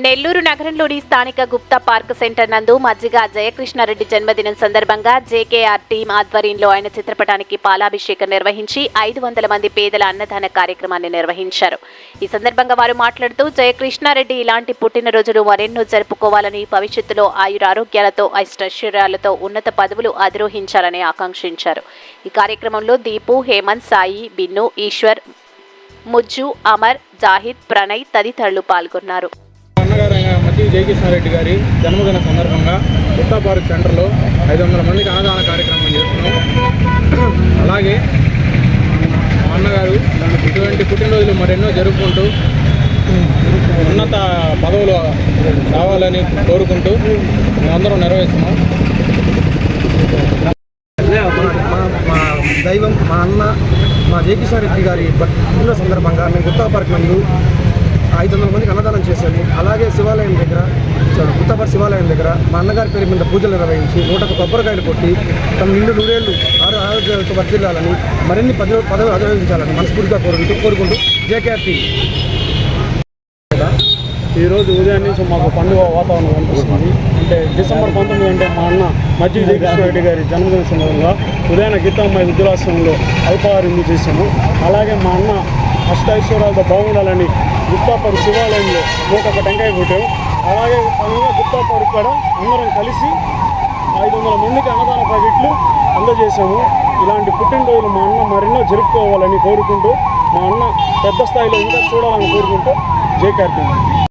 నెల్లూరు నగరంలోని స్థానిక Gupta park centre నందు మజ్జిగ జయకృష్ణారెడ్డి జన్మదినం సందర్భంగా జేకేఆర్ టీం ఆధ్వర్యంలో ఆయన చిత్రపటానికి పాలాభిషేకం నిర్వహించి ఐదు వందల మంది పేదల అన్నదాన కార్యక్రమాన్ని నిర్వహించారు. ఈ సందర్భంగా వారు మాట్లాడుతూ జయకృష్ణారెడ్డి ఇలాంటి పుట్టినరోజులు మరెన్నో జరుపుకోవాలని భవిష్యత్తులో ఆయురారోగ్యాలతో ఐష్టైశ్వర్యాలతో ఉన్నత పదవులు అధిరోహించాలని ఆకాంక్షించారు. ఈ కార్యక్రమంలో దీపు హేమంత్ సాయి బిన్ను ఈశ్వర్ ముజ్జు అమర్ జాహిద్ ప్రణయ్ తదితరులు పాల్గొన్నారు. అన్నగారైన అయిన జయకిషన్ రెడ్డి గారి జన్మదిన సందర్భంగా గుత్తా పార్క్ సెంటర్లో ఐదు వందల మందికి అన్నదాన కార్యక్రమం చేస్తున్నాం. అలాగే మా అన్నగారు ఇటువంటి పుట్టినరోజులు మరెన్నో జరుపుకుంటూ ఉన్నత పదవులు రావాలని కోరుకుంటూ మేమందరం నెరవేరుస్తున్నాం. మా మా దైవం మా అన్న మా జయకిషారెడ్డి గారి పుట్టిన సందర్భంగా మేము గుత్తా పార్క్ నందు ఐదు వందల మందికి అన్నదానం చేశాము. దగ్గర సారీ, గుత్తాపార్క్ శివాలయం దగ్గర మా అన్నగారి పేరు మీద పూజలు నిర్వహించి నూటకు కొబ్బరికాయలు కొట్టి తమ నిండు నూరేళ్ళు ఆరు ఆరోగ్యాలతో వర్తిల్లాలని మరిన్ని పదవి పదవి అధిరోహించాలని మనస్ఫూర్తిగా కోరుకుంటూ కోరుకుంటూ జేకేఆర్టీ ఈరోజు ఉదయం నుంచి మాకు పండుగ వాతావరణం కనిపిస్తుంది. అంటే డిసెంబర్ పంతొమ్మిది అంటే మా అన్న మజ్జి జయకృష్ణారెడ్డి గారి జన్మదిన సందర్భంగా ఉదయాన గీతామ్మాయి విద్యులాశ్రమంలో అల్పాహారం చేశాము అలాగే మా అన్న అష్టైశ్వర్యాలతో బాగుండాలని గుప్తాపూర్ శివాలయంలో నూట ఒక టెంకాయ కొట్టాము అలాగే గుప్తాపూర్ కూడా అందరం కలిసి ఐదు వందల మందికి అన్నదాన ప్యాకెట్లు అందజేశాము. ఇలాంటి పుట్టినరోజులు మా అన్న మరెన్నో జరుపుకోవాలని కోరుకుంటూ మా అన్న పెద్ద స్థాయిలో ఇంకా చూడాలని కోరుకుంటూ జై కార్తీక్